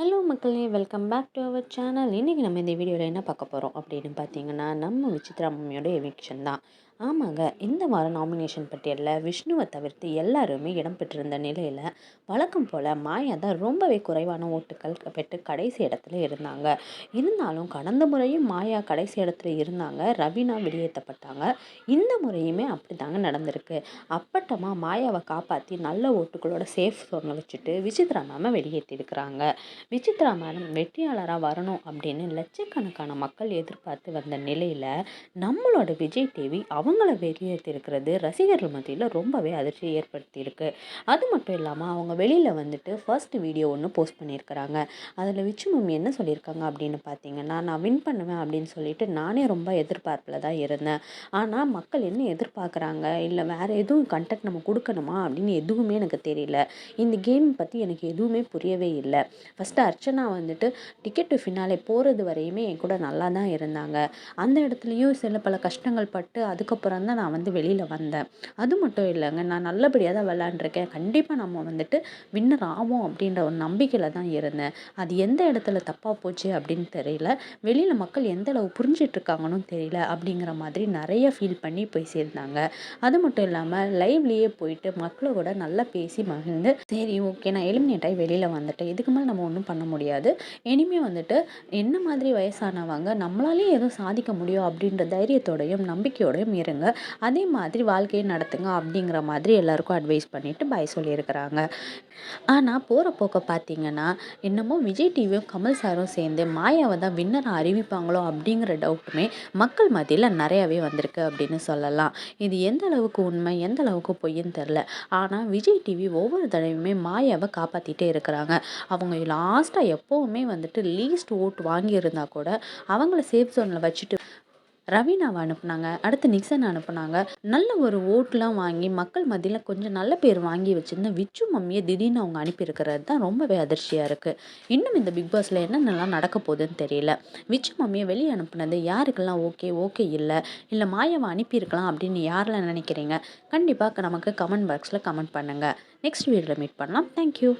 Hello மக்களே. Welcome back to our channel இன்றைக்கி நம்ம இந்த வீடியோவில் என்ன பார்க்க போகிறோம் அப்படின்னு பார்த்தீங்கன்னா நம்ம விசித்ரா மம்மியோட எவிக்ஷன் தான். ஆமாங்க. இந்த வாரம் நாமினேஷன் பட்டியலில் விஷ்ணுவை தவிர்த்து எல்லாருமே இடம் பெற்றிருந்த நிலையில் வழக்கம் போல் மாயா தான் ரொம்பவே குறைவான ஓட்டுகள் பெற்று கடைசி இடத்துல இருந்தாங்க. இருந்தாலும் கடந்த முறையும் மாயா கடைசி இடத்துல இருந்தாங்க. ரவீனா வெளியேற்றப்பட்டாங்க. இந்த முறையுமே அப்படி தாங்க நடந்திருக்கு. அப்பட்டமாக மாயாவை காப்பாற்றி நல்ல ஓட்டுகளோட சேஃப் சோனில் வச்சுட்டு விசித்ரா மேமை வெளியேற்றிருக்கிறாங்க விசித்ரா மேடம் வெற்றியாளராக வரணும் அப்படின்னு லட்சக்கணக்கான மக்கள் எதிர்பார்த்து வந்த நிலையில் நம்மளோட விஜய் டிவி அவ அவங்கள வெளியேற்றிருக்கிறது ரசிகர்கள் மத்தியில் ரொம்பவே அதிர்ச்சியை ஏற்படுத்தியிருக்கு. அது மட்டும் இல்லாமல் அவங்க வெளியில் வந்துட்டு ஃபர்ஸ்ட் வீடியோ ஒன்று போஸ்ட் பண்ணியிருக்கிறாங்க. அதில் விச்சு மம்மி என்ன சொல்லியிருக்காங்க அப்படின்னு பார்த்தீங்கன்னா நான் வின் பண்ணுவேன் அப்படின்னு சொல்லிட்டு நானே ரொம்ப எதிர்பார்ப்பில் தான் இருந்தேன். ஆனால் மக்கள் என்ன எதிர்பார்க்குறாங்க? இல்லை வேறு எதுவும் கண்டெக்ட் நம்ம கொடுக்கணுமா? அப்படின்னு எதுவுமே எனக்கு தெரியல. இந்த கேம் பற்றி எனக்கு எதுவுமே புரியவே இல்லை. ஃபஸ்ட்டு அர்ச்சனா வந்துட்டு டிக்கெட்டு ஃபினாலே போகிறது வரையுமே என் கூட நல்லா தான் இருந்தாங்க. அந்த இடத்துலையும் சில பல கஷ்டங்கள் பட்டு அதுக்கப்புறம் அப்புறம் தான் நான் வந்து வெளியில் வந்தேன். அது மட்டும் இல்லைங்க நான் நல்லபடியாக தான் விளாண்டுருக்கேன் கண்டிப்பாக நம்ம வந்துட்டு வின்னர் ஆவோம் அப்படின்ற ஒரு நம்பிக்கையில் தான் இருந்தேன். அது எந்த இடத்துல தப்பாக போச்சு அப்படின்னு தெரியல. வெளியில் மக்கள் எந்த அளவு புரிஞ்சிட்ருக்காங்கன்னு தெரியல அப்படிங்கிற மாதிரி நிறைய ஃபீல் பண்ணி போய் சேர்ந்தாங்க. அது மட்டும் இல்லாமல் லைவ்லேயே போயிட்டு மக்களோட நல்லா பேசி மகிழ்ந்து சரி ஓகே நான் எலிமினேட் ஆகி வெளியில் வந்துட்டேன். இதுக்கு மேலே நம்ம ஒன்றும் பண்ண முடியாது. இனிமேல் வந்துட்டு என்ன மாதிரி வயசானவங்க நம்மளாலேயும் எதுவும் சாதிக்க முடியும் அப்படின்ற தைரியத்தோடையும் நம்பிக்கையோடையும் இரு இருங்க அதே மாதிரி வாழ்க்கையை நடத்துங்க அப்படிங்கிற மாதிரி எல்லாருக்கும் அட்வைஸ் பண்ணிவிட்டு பாய் சொல்லியிருக்கிறாங்க. ஆனால் போகிற போக்க பார்த்தீங்கன்னா என்னமோ விஜய் டிவியும் கமல் சாரும் சேர்ந்து மாயாவை தான் வின்னரை அறிவிப்பாங்களோ அப்படிங்கிற டவுட்டுமே மக்கள் மத்தியில் நிறையாவே வந்திருக்கு அப்படின்னு சொல்லலாம். இது எந்த அளவுக்கு உண்மை எந்த அளவுக்கு பொய்ன்னு தெரில ஆனால் விஜய் டிவி ஒவ்வொரு தடவையுமே மாயாவை காப்பாற்றிட்டே இருக்கிறாங்க. அவங்க லாஸ்ட்டாக எப்போவுமே வந்துட்டு லீஸ்ட் ஓட் வாங்கியிருந்தா கூட அவங்கள சேஃப் ஜோனில் வச்சுட்டு ரவீனாவை அனுப்புனாங்க அடுத்து நிக்சன் அனுப்புனாங்க. நல்ல ஒரு ஓட்டுலாம் வாங்கி மக்கள் மத்தியில் கொஞ்சம் நல்ல பேர் வாங்கி வச்சுருந்த விச்சு மம்மியை திடீர்னு அவங்க அனுப்பியிருக்கிறது தான் ரொம்பவே அதிர்ச்சியாக இருக்குது இன்னும் இந்த பிக் பாஸில் என்னென்னலாம் நடக்க போகுதுன்னு தெரியல. விச்சு மம்மியை வெளியே அனுப்புனது யாருக்கெல்லாம் ஓகே ஓகே இல்லை. இல்லை மாயாவை அனுப்பியிருக்கலாம் அப்படின்னு யாரெல்லாம் நினைக்கிறீங்க? கண்டிப்பாக நமக்கு கமெண்ட் பாக்ஸில் கமெண்ட் பண்ணுங்கள் நெக்ஸ்ட் வீடியோவில் மீட் பண்ணலாம். தேங்க்யூ